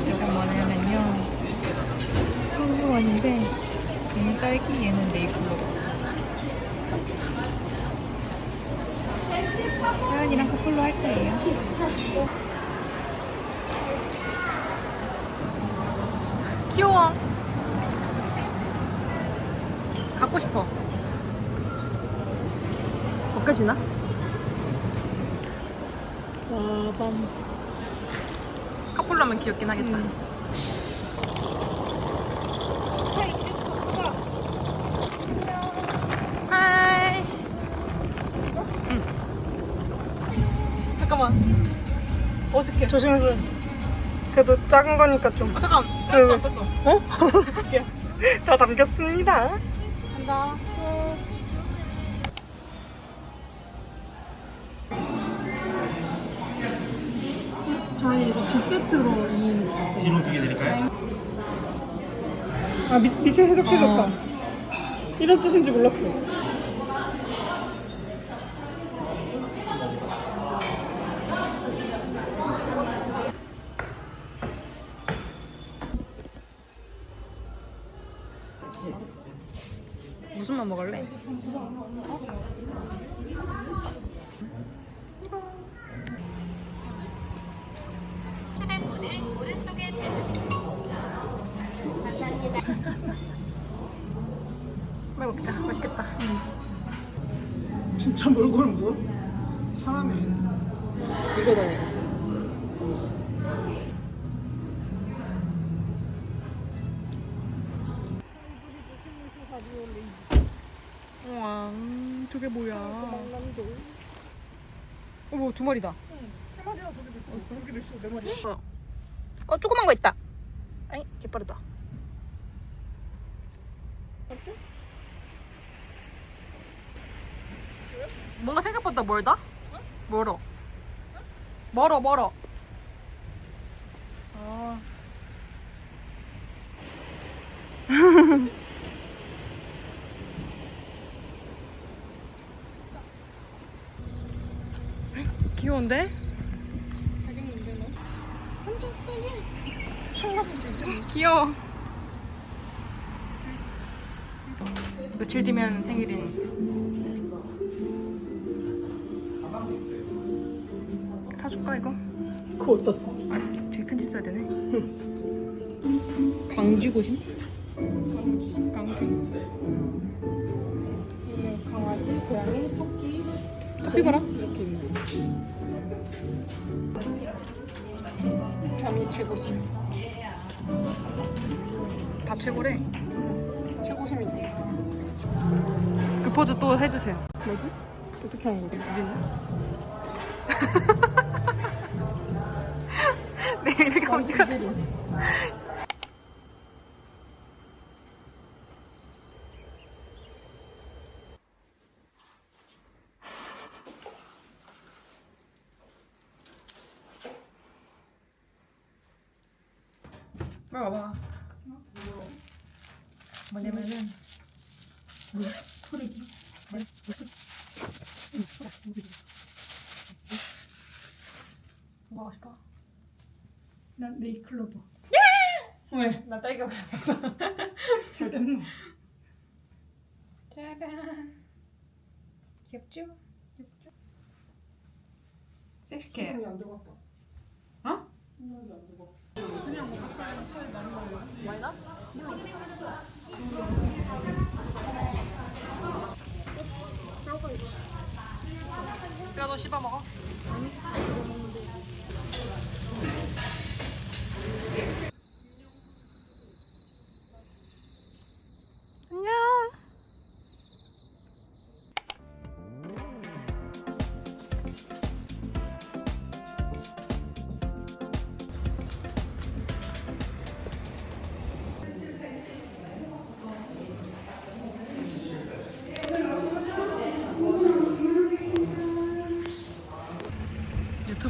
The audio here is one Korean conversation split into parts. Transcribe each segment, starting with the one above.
이거 뭐냐면요. 청소원인데 얘는 딸기 얘는 네이블로. 사연이랑 커플로 할 거예요. 귀여워. 갖고 싶어. 벗겨지나? 와밤. 커플로 하면 귀엽긴 하겠다. 하이. 응. 잠깐만. 어색해. 조심해서. 그래도 작은 거니까 좀. 아, 잠깐. 셀프 안 뺐어. 어? 다 담겼습니다. 간다. 있는 거. 뒤로 두개 드릴까요? 아, 밑, 밑에 해석해줬다. 어. 이런 뜻인지 몰랐어. 무슨 맛 먹을래? 빨 먹자. 맛있겠다. 진짜 몰골 뭐야? 사람이. 이거다 이거. 우와, 저게 뭐야? 어머, 두 마리다. 세 마리야, 저기도 있고. 여기도 있어, 네 마리. 어, 어 조그만 거 있다. 아이, 개빠르다. 뭔가 생각보다 멀다? 멀어. 멀어, 멀어. 아. 귀여운데? 자겠는데, 너? 귀여워. 며칠 뒤면 생일이 니. 사줄까 이거? 그거 어디다 써? 아, 뒤에 편지 써야 되네. 강쥐고심? 강쥐. 강쥐. 네, 강아지, 고양이, 토끼. 카피바라? 이렇게 있는 거. 잠이 최고심. 다 최고래. 최고심이지. 그 포즈 또 해주세요. 뭐지? 어떻게 하는 거지? 우리는? 네, 이렇게. 지젤이. 빨리 와봐. 뭐냐면은 소리기. 뭐 하고 싶어? 난 네이클로버. 왜? 나 딸기 하고 싶어. 잘 됐노. 짜잔. 귀엽죠? 귀엽죠? 섹시해. 손이 안 들어갔다. 어? 손이 안 들어갔다. 많이 나? 뼈도 씹어 먹어. 안녕.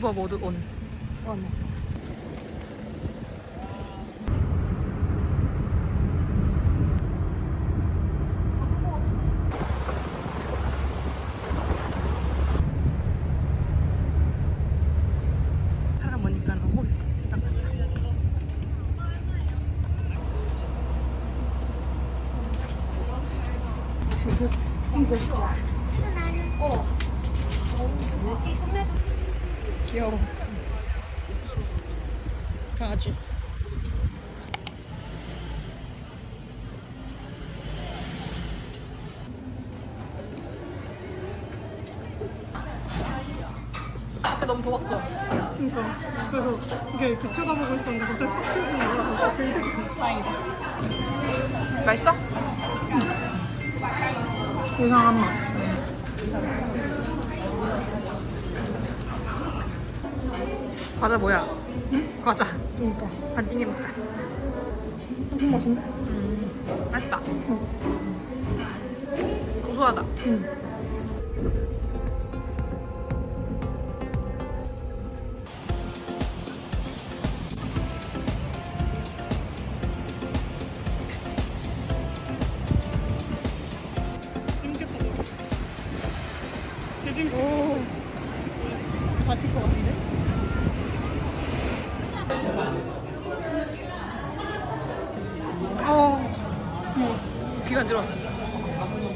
유튜버 모드 온. 어, 사람 보니까 너무 세상 같다. 귀여워. 강아지. 밖에 너무 더웠어. 그러니까 그래서 이게 이렇게 쳐다보고 있었는데 갑자기 쑥 치우는 거야. 그래서 되게 다행이다. 맛있어? 이상한 맛. 과자 뭐야? 과자. 그러니까 반띵해 먹자. 엄청 맛있네. 맛있다. 고소하다. 재 귀가 안 들어왔어.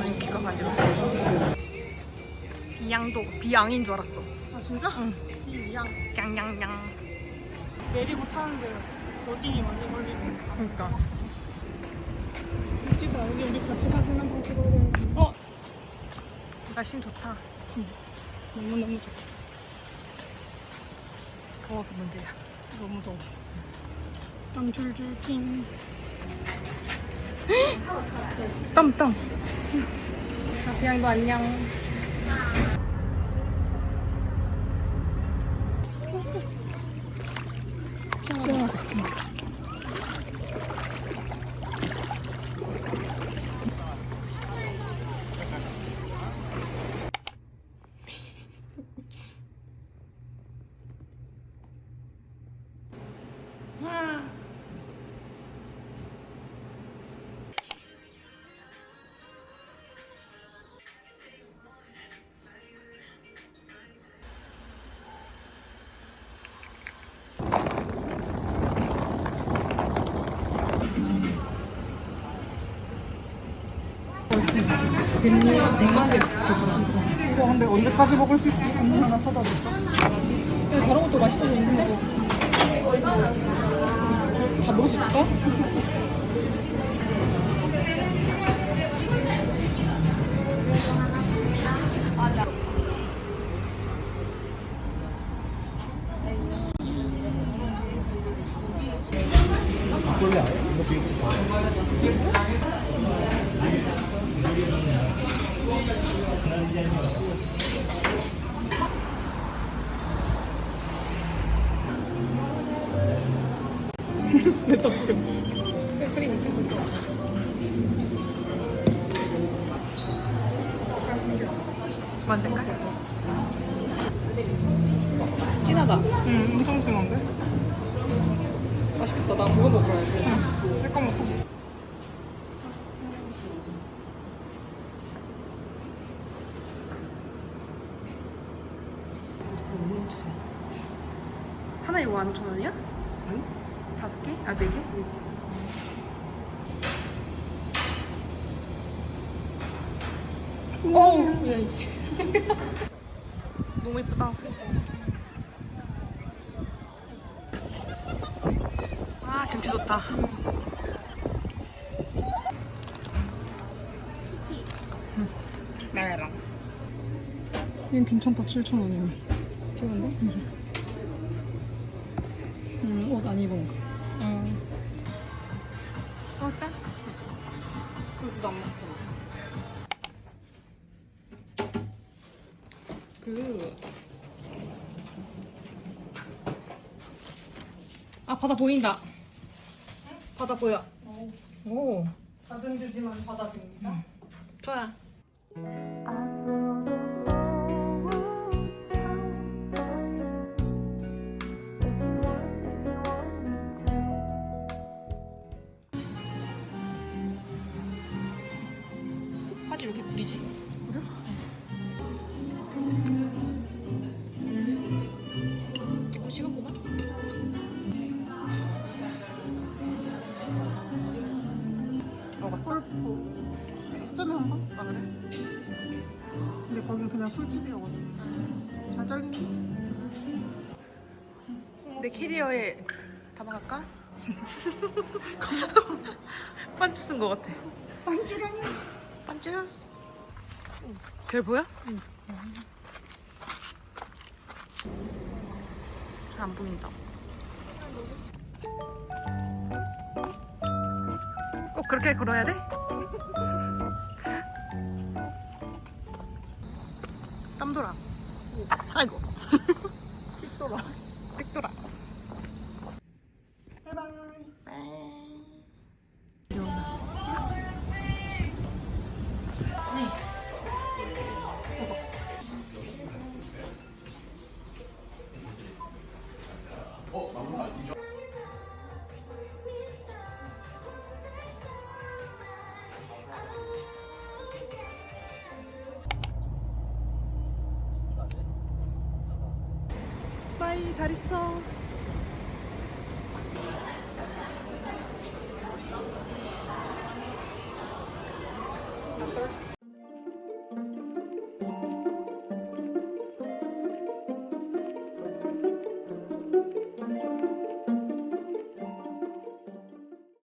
아니 귀가 간지러웠어. 비양도 비양인 줄 알았어. 아 진짜? 응. 이양 냥냥냥. 내리고 타는데 어딩이 많이 걸리네. 그러니까. 찍어 우리 우리 같이 사진 한번 찍어요. 어. 날씨 좋다. 너무 너무 좋다. 더워서 문제야. 너무 더워. 땀 줄줄 핑. 땀 땀. 아, 비양도 안녕. 이거 근데 언제까지 먹을 수 있지? 국물 하나 사다 줄까? 야, 다른 것도 맛있어 보이는데? 다 먹을 수 있을까? 내 떡볶이. 뭔 색깔? 진하다. 응, 엄청 진한데? 맛있겠다. 나 그거 먹어야지. 할거 먹고. 하나에 15,000원이야? 개? 아, 네 개? 어우, 야, 이제. 너무 예쁘다. 아, 경치 좋다. 이건 괜찮다, 7,000원이면. 좋은데? 음, 옷 안 입은 거. 응. 어, 짠. 그래도 안 먹잖아. 그, 아, 바다 보인다. 바다 보여. 오, 작은 규지만 받아줍니다. 좋아. 먹었어? 서울포 사전에 한 번? 아 그래? 근데 거긴 그냥 술집이어가지고 잘 잘리네 내 캐리어에 담아갈까? 반주 쓴 거 같아. 반주라니 반주스. 별 보여? 응. 잘 안 보인다. 그렇게 걸어야 돼? 빠이 잘 있어.